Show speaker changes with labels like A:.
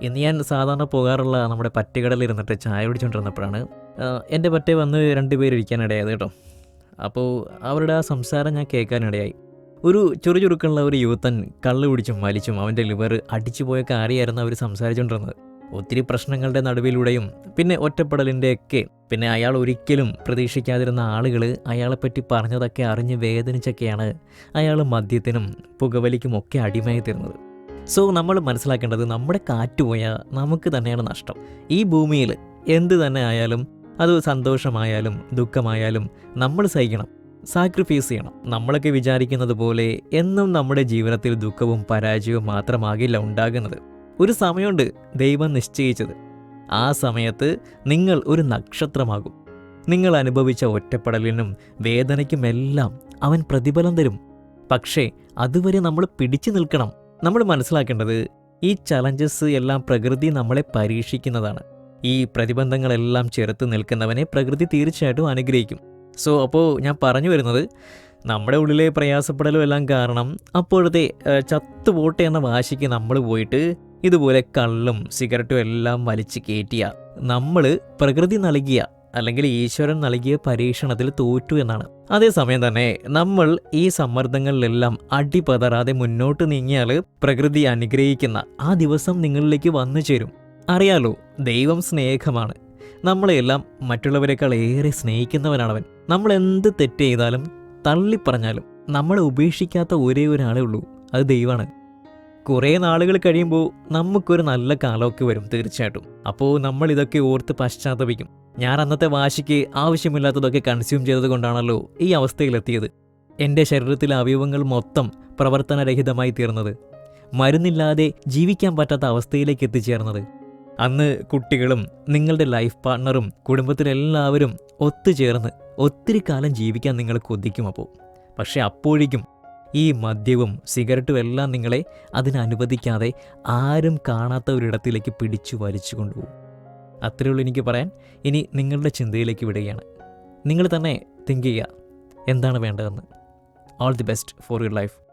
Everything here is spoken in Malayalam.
A: ഇന്ന് ഞാൻ സാധാരണ പോകാറുള്ള നമ്മുടെ പറ്റുകടലിൽ ഇരുന്നിട്ട് ചായ കുടിച്ചുകൊണ്ടിരുന്നപ്പോഴാണ് ആ, എന്റെ പറ്റേ വന്ന് രണ്ടുപേര് ഇരിക്കാനിടയായത് കേട്ടോ. അപ്പോൾ അവരുടെ ആ സംസാരം ഞാൻ കേൾക്കാനിടയായി. ഒരു ചെറു ചുറുചുറുക്കുള്ള ഒരു യൂത്തൻ കള്ളു കുടിച്ചും വലിച്ചും അവന്റെ ലിവർ അടിച്ചു പോയ കാര്യമായിരുന്നു അവർ സംസാരിച്ചുകൊണ്ടിരുന്നത് ഒത്തിരി പ്രശ്നങ്ങളുടെ നടുവിലൂടെയും പിന്നെ ഒറ്റപ്പെടലിന്റെയൊക്കെ പിന്നെ അയാൾ ഒരിക്കലും പ്രതീക്ഷിക്കാതിരുന്ന ആളുകൾ അയാളെപ്പറ്റി പറഞ്ഞതൊക്കെ അറിഞ്ഞ് വേദനിച്ചൊക്കെയാണ് അയാൾ മദ്യത്തിനും പുകവലിക്കുമൊക്കെ അടിമയായി തീർന്നത്. സോ നമ്മൾ മനസ്സിലാക്കേണ്ടത് നമ്മുടെ കാറ്റ് പോയാൽ നമുക്ക് തന്നെയാണ് നഷ്ടം. ഈ ഭൂമിയിൽ എന്ത് തന്നെ ആയാലും അത് സന്തോഷമായാലും ദുഃഖമായാലും നമ്മൾ സഹിക്കണം. സാക്രിഫൈസ് ചെയ്യണം. നമ്മളൊക്കെ വിചാരിക്കുന്നത് പോലെ എന്നും നമ്മുടെ ജീവിതത്തിൽ ദുഃഖവും പരാജയവും മാത്രമാകില്ല ഉണ്ടാകുന്നത്. ഒരു സമയമുണ്ട് ദൈവം നിശ്ചയിച്ചത്. ആ സമയത്ത് നിങ്ങൾ ഒരു നക്ഷത്രമാകും. നിങ്ങൾ അനുഭവിച്ച ഒറ്റപ്പെടലിനും വേദനയ്ക്കുമെല്ലാം അവൻ പ്രതിഫലം തരും. പക്ഷേ അതുവരെ നമ്മൾ പിടിച്ചു നിൽക്കണം. നമ്മൾ മനസ്സിലാക്കേണ്ടത് ഈ ചലഞ്ചസ് എല്ലാം പ്രകൃതി നമ്മളെ പരീക്ഷിക്കുന്നതാണ്. ഈ പ്രതിബന്ധങ്ങളെല്ലാം ചെറുത്ത് നിൽക്കുന്നവനെ പ്രകൃതി തീർച്ചയായിട്ടും അനുഗ്രഹിക്കും. സോ അപ്പോൾ ഞാൻ പറഞ്ഞു വരുന്നത് നമ്മുടെ ഉള്ളിലെ പ്രയാസപ്പെടലും എല്ലാം കാരണം അപ്പോഴത്തെ ചത്തുപോട്ടെ എന്ന വാശിക്ക് നമ്മൾ പോയിട്ട് ഇതുപോലെ കള്ളും സിഗരറ്റും എല്ലാം വലിച്ച് കയറ്റിയ നമ്മൾ പ്രകൃതി നൽകിയ അല്ലെങ്കിൽ ഈശ്വരൻ നൽകിയ പരീക്ഷണത്തിൽ തോറ്റു എന്നാണ്. അതേസമയം തന്നെ നമ്മൾ ഈ സമ്മർദ്ദങ്ങളിലെല്ലാം അടിപതറാതെ മുന്നോട്ട് നീങ്ങിയാൽ പ്രകൃതി അനുഗ്രഹിക്കുന്ന ആ ദിവസം നിങ്ങളിലേക്ക് വന്നു ചേരും. അറിയാലോ ദൈവം സ്നേഹമാണ്. നമ്മളെല്ലാം മറ്റുള്ളവരെക്കാൾ ഏറെ സ്നേഹിക്കുന്നവനാണവൻ. നമ്മൾ എന്ത് തെറ്റ് ചെയ്താലും തള്ളിപ്പറഞ്ഞാലും നമ്മളെ ഉപേക്ഷിക്കാത്ത ഒരേ ഒരാളേ ഉള്ളൂ. അത് ദൈവമാണ്. കുറേ നാളുകൾ കഴിയുമ്പോൾ നമുക്കൊരു നല്ല കാലമൊക്കെ വരും തീർച്ചയായിട്ടും. അപ്പോൾ നമ്മൾ ഇതൊക്കെ ഓർത്ത് പശ്ചാത്തപിക്കും. ഞാൻ അന്നത്തെ വാശിക്ക് ആവശ്യമില്ലാത്തതൊക്കെ കൺസ്യൂം ചെയ്തത് കൊണ്ടാണല്ലോ ഈ അവസ്ഥയിലെത്തിയത്. എന്റെ ശരീരത്തിലെ അവയവങ്ങൾ മൊത്തം പ്രവർത്തനരഹിതമായി തീർന്നത്. മരുന്നില്ലാതെ ജീവിക്കാൻ പറ്റാത്ത അവസ്ഥയിലേക്ക് എത്തിച്ചേർന്നത്. അന്ന് കുട്ടികളും നിങ്ങളുടെ ലൈഫ് പാർട്ട്ണറും കുടുംബത്തിലെല്ലാവരും ഒത്തുചേർന്ന് ഒത്തിരി കാലം ജീവിക്കാൻ നിങ്ങൾ കൊതിക്കും അപ്പോൾ പക്ഷെ അപ്പോഴേക്കും ഈ മദ്യവും സിഗരറ്റും എല്ലാം നിങ്ങളെ അതിനനുവദിക്കാതെ ആരും കാണാത്ത ഒരിടത്തിലേക്ക് പിടിച്ചു വലിച്ചു കൊണ്ടുപോകും. അത്രയേ ഉള്ളൂ എനിക്ക് പറയാൻ. ഇനി നിങ്ങളുടെ ചിന്തയിലേക്ക് വിടുകയാണ്. നിങ്ങൾ തന്നെ തിങ്ക് ചെയ്യുക. എന്താണ് വേണ്ടതെന്ന്. All the best for your life